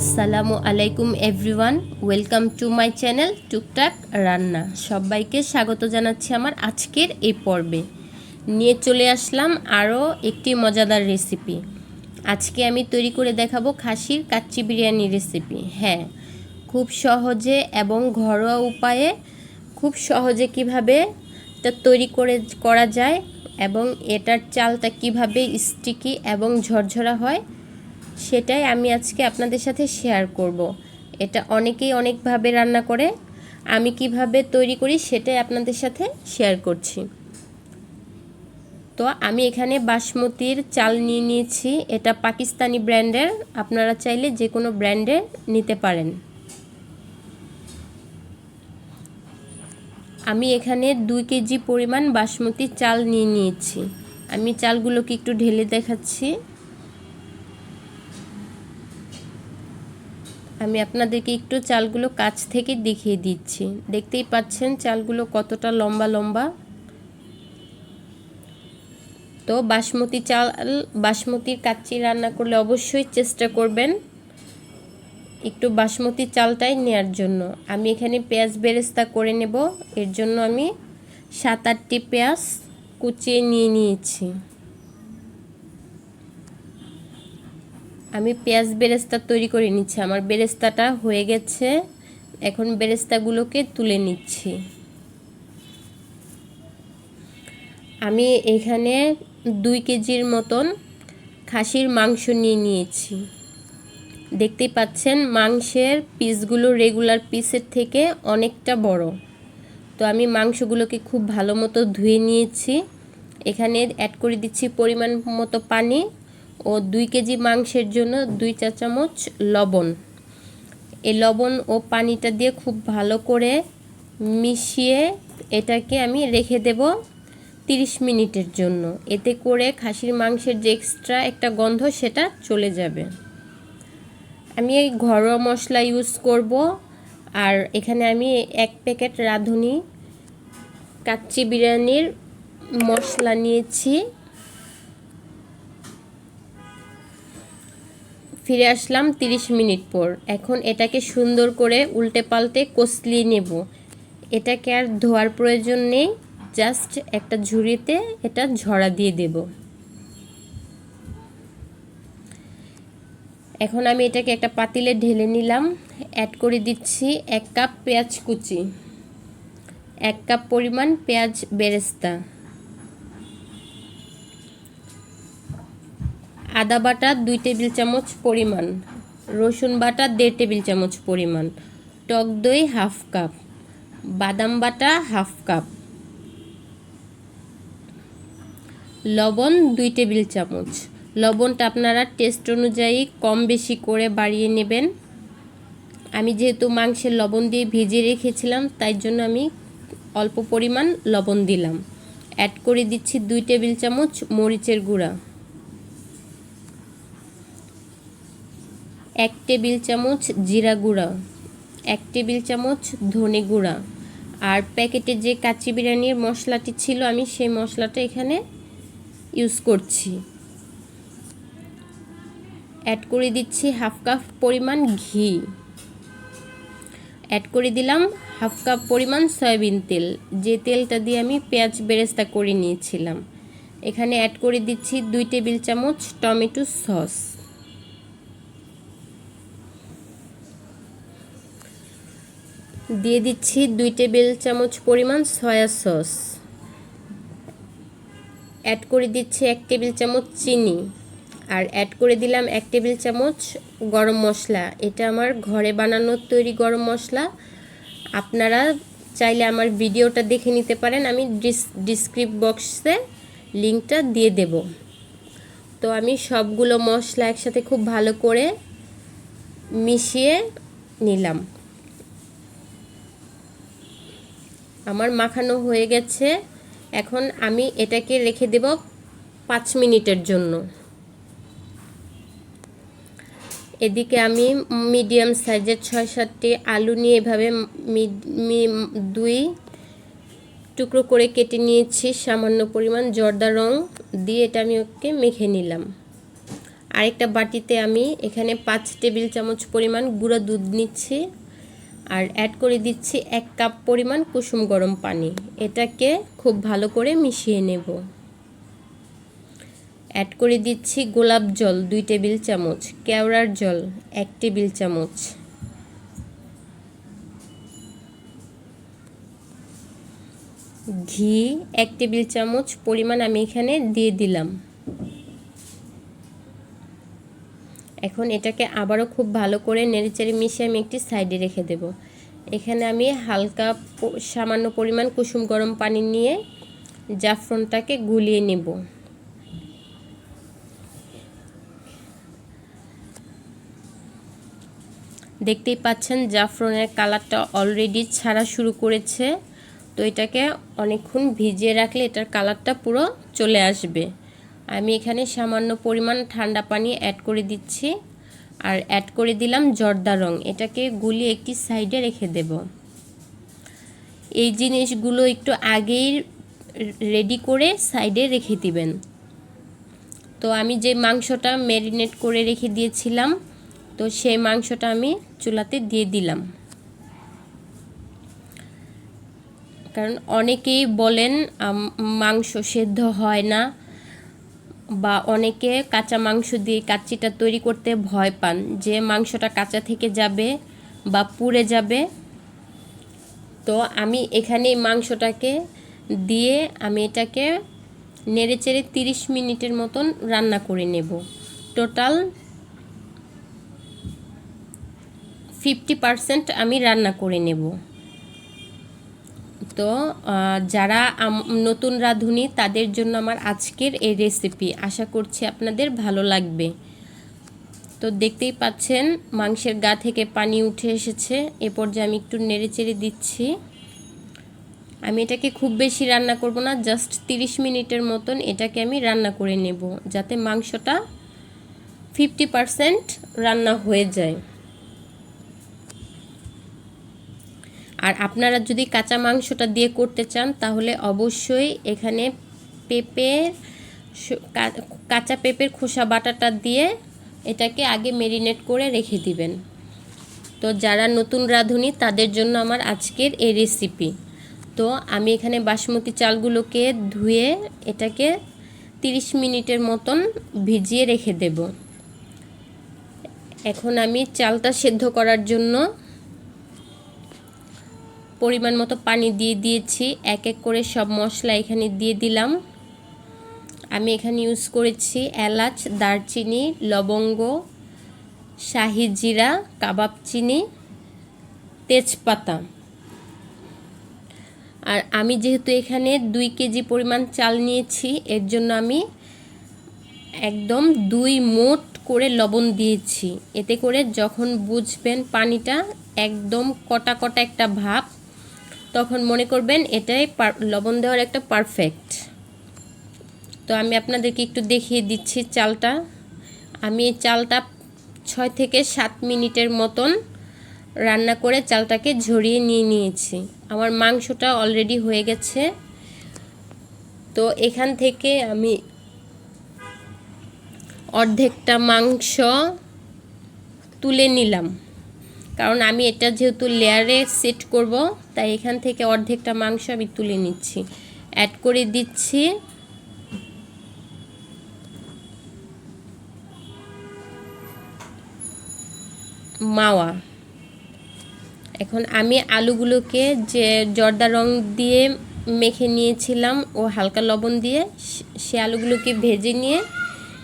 আসসালামু আলাইকুম everyone, welcome to my channel টুকটাক রান্না। সবাইকে স্বাগত জানাচ্ছি আমার আজকের এই পর্বে। নিয়ে চলে আসলাম আরও একটি মজাদার রেসিপি আজকে আমি তৈরি করে দেখাবো খাসির কাচ্চি বিরিয়ানি রেসিপি হ্যাঁ খুব সহজে এবং ঘরোয়া উপায়ে খুব সহজে কীভাবে এটা তৈরি করে, করা যায় এবং এটার চালটা কীভাবে স্টিকি এবং ঝরঝরা হয় সেটাই আমি আজকে আপনাদের সাথে শেয়ার করব। এটা অনেকেই অনেকভাবে রান্না করে, আমি কীভাবে তৈরি করি সেটাই আপনাদের সাথে শেয়ার করছি। তো আমি এখানে বাসমতির চাল নিয়ে নিয়েছি, এটা পাকিস্তানি ব্র্যান্ডের, আপনারা চাইলে যে কোনো ব্র্যান্ডের নিতে পারেন। আমি এখানে দুই কেজি পরিমাণ বাসমতি চাল নিয়ে নিয়েছি। আমি চালগুলোকে একটু ঢেলে দেখাচ্ছি। আমি আপনাদেরকে একটু চালগুলো কাছ থেকে দেখিয়ে দিচ্ছি। দেখতেই পাচ্ছেন চালগুলো কতটা লম্বা লম্বা। তো বাসমতি চাল, বাসমতির কাচ্চি রান্না করলে অবশ্যই চেষ্টা করবেন একটু বাসমতি চালটাই নেয়ার জন্য। আমি এখানে পেঁয়াজ বেরেস্তা করে নেব। এর জন্য আমি সাত আটটি পেঁয়াজ কুচিয়ে নিয়ে নিয়েছি। আমি পেঁয়াজ বেরেস্তা তৈরি করে নিচ্ছি। আমার বেরেস্তাটা হয়ে গেছে। এখন বেরেস্তাগুলোকে তুলে নিচ্ছি। আমি এখানে দুই কেজির মতন খাসির মাংস নিয়ে নিয়েছি। দেখতেই পাচ্ছেন, মাংসের পিসগুলো রেগুলার পিসের থেকে অনেকটা বড়। তো আমি মাংসগুলোকে খুব ভালো মতো ধুয়ে নিয়েছি। এখানে অ্যাড করে দিচ্ছি পরিমাণ মতো পানি। ও দুই কেজি মাংসের জন্য দুই চা চামচ লবণ। এই লবণ ও পানিটা দিয়ে খুব ভালো করে মিশিয়ে এটাকে আমি রেখে দেব তিরিশ মিনিটের জন্য। এতে করে খাসির মাংসের যে এক্সট্রা একটা গন্ধ সেটা চলে যাবে। আমি এই ঘরোয়া মশলা ইউজ করব আর এখানে আমি এক প্যাকেট রাঁধুনি। কাচ্চি বিরিয়ানির মশলা নিয়েছি। ফিরে আসলাম 30 মিনিট পর। এখন এটাকে সুন্দর করে উল্টে পাল্টে কষলিয়ে নেব। এটাকে আর ধোয়ার প্রয়োজন নেই, জাস্ট একটা ঝুড়িতে এটা ঝরা দিয়ে দেব। এখন আমি এটাকে একটা পাতিলে ঢেলে নিলাম। অ্যাড করে দিচ্ছি এক কাপ পেঁয়াজ কুচি। এক কাপ পরিমাণ পেঁয়াজ বেরেস্তা। আদা বাটা দুই টেবিল চামচ পরিমাণ, রসুন বাটা দেড় টেবিল চামচ পরিমাণ, টক দই হাফ কাপ, বাদাম বাটা হাফ কাপ, লবণ দুই টেবিল চামচ। লবণটা আপনারা টেস্ট অনুযায়ী কম বেশি করে বাড়িয়ে নেবেন। আমি যেহেতু মাংসের লবণ দিয়ে ভিজিয়ে রেখেছিলাম, তাই জন্য আমি অল্প পরিমাণ লবণ দিলাম। অ্যাড করে দিচ্ছি দুই টেবিল চামচ মরিচের গুঁড়া। এক টেবিল চামচ জিরা গুঁড়া, এক টেবিল চামচ ধনে গুঁড়া। আর প্যাকেটে যে কাচ্চি বিরিয়ানির মশলাটি ছিল, আমি সেই মশলাটা এখানে ইউজ করছি। অ্যাড করে দিচ্ছি হাফ কাপ পরিমাণ ঘি। অ্যাড করে দিলাম হাফ কাপ পরিমাণ সয়াবিন তেল। যে তেলটা দিয়ে আমি পেঁয়াজ বেরেস্তা করে নিয়েছিলাম। এখানে অ্যাড করে দিচ্ছি দুই টেবিল চামচ টমেটো সস। দিয়ে দিচ্ছি দুই টেবিল চামচ পরিমাণ সয়া সস। অ্যাড করে দিচ্ছি এক টেবিল চামচ চিনি। আর অ্যাড করে দিলাম এক টেবিল চামচ গরম মশলা। এটা আমার ঘরে বানানোর তৈরি গরম মশলা। আপনারা চাইলে আমার ভিডিওটা দেখে নিতে পারেন। আমি ডিসক্রিপ বক্সে লিঙ্কটা দিয়ে দেব। তো আমি সবগুলো মশলা একসাথে খুব ভালো করে মিশিয়ে নিলাম। আমার মাখানো হয়ে গেছে। এখন আমি এটাকে রেখে দেব পাঁচ মিনিটের জন্য। এদিকে আমি মিডিয়াম সাইজের ছয় সাতটি আলু নিয়ে এভাবে দুই টুকরো করে কেটে নিয়েছি, সামান্য পরিমাণ জর্দা রং দিয়ে এটা আমি ওকে মেখে নিলাম। আরেকটা বাটিতে আমি এখানে পাঁচ টেবিল চামচ পরিমাণ গুঁড়া দুধ নিচ্ছি। আর অ্যাড করে দিচ্ছি এক কাপ পরিমাণ কুসুম গরম পানি। এটাকে খুব ভালো করে মিশিয়ে নেব। অ্যাড করে দিচ্ছি গোলাপ জল, দুই টেবিল চামচ। কেওড়ার জল, এক টেবিল চামচ। ঘি, এক টেবিল চামচ পরিমাণ আমি এখানে দিয়ে দিলাম। এখন এটাকে আবারও খুব ভালো করে নেড়েচেড়ে মিশিয়ে আমি একটি সাইডে রেখে দেব। এখানে আমি হালকা সামান্য পরিমাণ কুসুম গরম পানি নিয়ে জাফরনটাকে গুলিয়ে নেব। দেখতেই পাচ্ছেন জাফরনের কালারটা অলরেডি ছাড়া শুরু করেছে। তো এটাকে অনেকক্ষণ ভিজিয়ে রাখলে এটার কালারটা পুরো চলে আসবে। আমি এখানে সামান্য পরিমাণ ঠান্ডা পানি অ্যাড করে দিচ্ছি। আর অ্যাড করে দিলাম জর্দা রং। এটাকে গুলি একটি সাইডে রেখে দেব। এই জিনিসগুলো একটু আগেই রেডি করে সাইডে রেখে দিবেন। তো আমি যে মাংসটা ম্যারিনেট করে রেখে দিয়েছিলাম, তো সেই মাংসটা আমি চুলাতে দিয়ে দিলাম। কারণ অনেকেই বলেন মাংস সেদ্ধ হয় না। বা অনেকে কাঁচা মাংস দিয়ে কাচ্চিটা তৈরি করতে ভয় পান যে মাংসটা কাঁচা থেকে যাবে বা পুড়ে যাবে। তো আমি এখানে মাংসটাকে দিয়ে আমি এটাকে নেড়ে চেড়ে তিরিশ মিনিটের মতন রান্না করে নেব। টোটাল ফিফটি পারসেন্ট আমি রান্না করে নেব। তো যারা নতুন রাঁধুনি, তাদের জন্য আমার আজকের এই রেসিপি আশা করছি আপনাদের ভালো লাগবে। তো দেখতেই পাচ্ছেন, মাংসের গা থেকে পানি উঠে এসেছে। এ পর্যায়ে আমি একটু নেড়ে চেড়ে দিচ্ছি। আমি এটাকে খুব বেশি রান্না করব না জাস্ট 30 মিনিটের মতন এটাকে আমি রান্না করে নেব, যাতে মাংসটা ফিফটি পারসেন্ট রান্না হয়ে যায়। আর আপনারা যদি কাঁচা মাংসটা দিয়ে করতে চান, তাহলে অবশ্যই এখানে পেঁপের কাঁচা পেঁপের খোসা বাটাটা দিয়ে এটাকে আগে মেরিনেট করে রেখে দিবেন। তো যারা নতুন রাঁধুনি, তাদের জন্য আমার আজকের এই রেসিপি তো আমি এখানে বাসমতি চালগুলোকে ধুয়ে এটাকে 30 মিনিটের মতন ভিজিয়ে রেখে দেব। এখন আমি চালটা সেদ্ধ করার জন্য পরিমাণ মতো পানি দিয়ে দিয়েছি। এক এক করে সব মশলা এখানে দিয়ে দিলাম। আমি এখানে ইউজ করেছি এলাচ, দারচিনি, লবঙ্গ, শাহি জিরা, কাবাব চিনি, তেজপাতা। আর আমি যেহেতু এখানে দুই কেজি পরিমাণ চাল নিয়েছি, এর জন্য আমি একদম দুই মোট করে লবণ দিয়েছি। এতে করে যখন বুঝবেন পানিটা একদম কটা কটা একটা ভাব তখন মনে করবেন এটাই লবণ দেওয়ার একটা পারফেক্ট তো আমি আপনাদেরকে একটু দেখিয়ে দিচ্ছি চালটা। আমি চালটা ছয় থেকে সাত মিনিটের মতন রান্না করে চালটাকে ঝরিয়ে নিয়ে নিয়েছি। আমার মাংসটা অলরেডি হয়ে গেছে। তো এখান থেকে আমি অর্ধেকটা মাংস তুলে নিলাম। কারণ আমি এটা যেহেতু লেয়ারে সেট করব, তাই এখান থেকে অর্ধেকটা মাংস আমি তুলে নিচ্ছি। অ্যাড করে দিচ্ছি। মাওয়া। এখন আমি আলুগুলোকে যে জর্দা রং দিয়ে মেখে নিয়েছিলাম, ও হালকা লবণ দিয়ে সে আলুগুলোকে ভেজে নিয়ে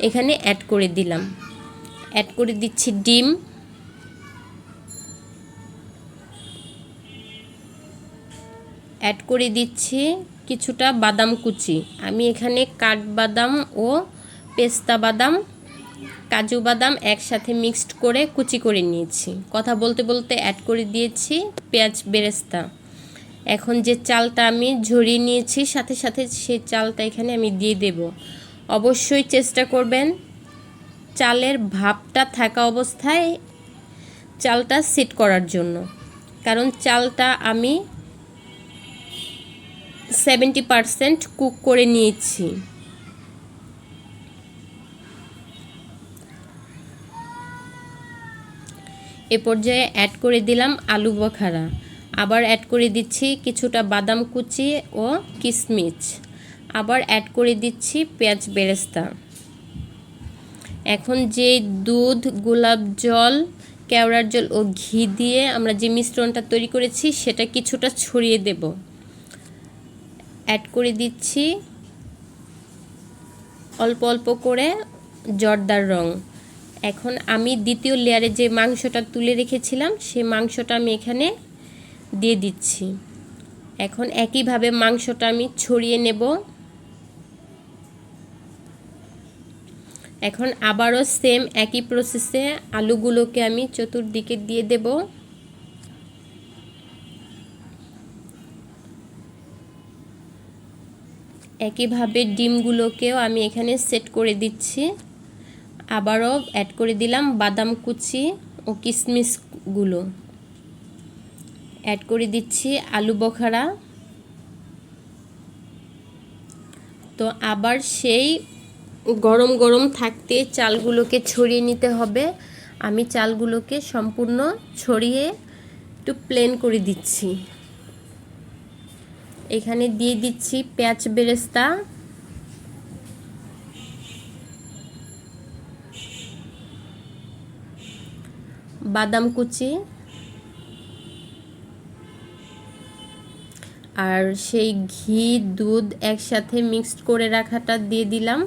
এখানে অ্যাড করে দিলাম। অ্যাড করে দিচ্ছি ডিম। অ্যাড করে দিচ্ছি কিছুটা বাদাম কুচি। আমি এখানে কাঠবাদাম ও পেস্তা বাদাম, কাজু বাদাম একসাথে মিক্সড করে কুচি করে নিয়েছি। কথা বলতে বলতে অ্যাড করে দিয়েছি পেঁয়াজ বেরেস্তা। এখন যে চালটা আমি ঝরিয়ে নিয়েছি, সাথে সাথে সেই চালটা এখানে আমি দিয়ে দেব। অবশ্যই চেষ্টা করবেন চালের ভাবটা থাকা অবস্থায় চালটা সেট করার জন্য। কারণ চালটা আমি সেভেন্টি পারসেন্ট কুক করে নিয়েছি। এ পর্যায়ে অ্যাড করে দিলাম আলু বখারা। আবার অ্যাড করে দিচ্ছি কিছুটা বাদাম কুচি ও কিশমিচ আবার অ্যাড করে দিচ্ছি পেঁয়াজ বেরেস্তা। এখন যে দুধ, গোলাপ জল, কেওড়ার জল ও ঘি দিয়ে আমরা যে মিশ্রণটা তৈরি করেছি, সেটা কিছুটা ছড়িয়ে দেব। অ্যাড করে দিচ্ছি। অল্প অল্প করে জর্দার রং। এখন আমি দ্বিতীয় লেয়ারে যে মাংসটা তুলে রেখেছিলাম সেই মাংসটা আমি এখানে দিয়ে দিচ্ছি। এখন একইভাবে মাংসটা আমি ছড়িয়ে নেব। এখন আবারও সেম একই প্রসেসে আলুগুলোকে আমি চতুর্দিকে দিয়ে দেব। একইভাবে ডিমগুলোকেও আমি এখানে সেট করে দিচ্ছি। আবারও অ্যাড করে দিলাম বাদাম কুচি ও কিশমিশগুলো অ্যাড করে দিচ্ছি আলু বখারা। তো আবার সেই গরম গরম থাকতে চালগুলোকে ছড়িয়ে নিতে হবে। আমি চালগুলোকে সম্পূর্ণ ছড়িয়ে একটু প্লেন করে দিচ্ছি। এখানে দিয়ে দিচ্ছি পেঁয়াজ বেরেস্তা। বাদাম কুচি। আর সেই ঘি, দুধ একসাথে মিক্সড করে রাখাটা দিয়ে দিলাম।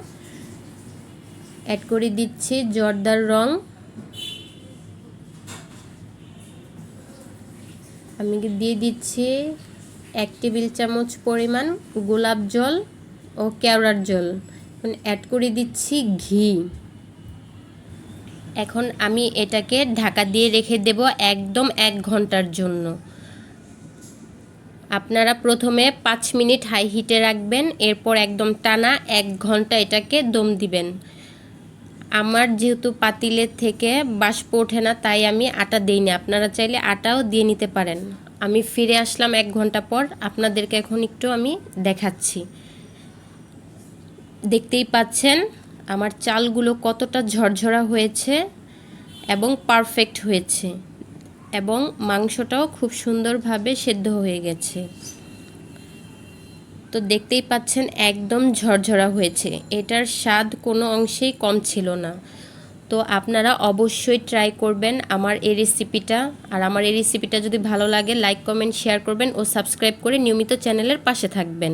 অ্যাড করে দিচ্ছি জর্দার রং। আমি দিয়ে দিচ্ছি এক টেবিল চামচ পরিমাণ গোলাপ জল ও কেওড়ার জল। অ্যাড করে দিচ্ছি ঘি। এখন আমি এটাকে ঢাকা দিয়ে রেখে দেব একদম এক ঘণ্টার জন্য। আপনারা প্রথমে পাঁচ মিনিট হাই হিটে রাখবেন, এরপর একদম টানা এক ঘণ্টা এটাকে দম দিবেন। আমার যেহেতু পাতিলের থেকে বাষ্প ওঠে না, তাই আমি আটা দিই না আপনারা চাইলে আটাও দিয়ে নিতে পারেন। আমি ফিরে আসলাম এক ঘণ্টা পর। আপনাদেরকে এখন একটু আমি দেখাচ্ছি। দেখতেই পাচ্ছেন, আমার চালগুলো কতটা ঝরঝরা হয়েছে এবং পারফেক্ট হয়েছে এবং মাংসটাও খুব সুন্দরভাবে সেদ্ধ হয়ে গেছে। তো দেখতেই পাচ্ছেন, একদম ঝরঝরা হয়েছে। এটার স্বাদ কোনো অংশেই কম ছিল না। তো আপনারা অবশ্যই ট্রাই করবেন আমার এই রেসিপিটা আর আমার এই রেসিপিটা যদি ভালো লাগে লাইক কমেন্ট শেয়ার করবেন ও সাবস্ক্রাইব করে নিয়মিত চ্যানেলের পাশে থাকবেন।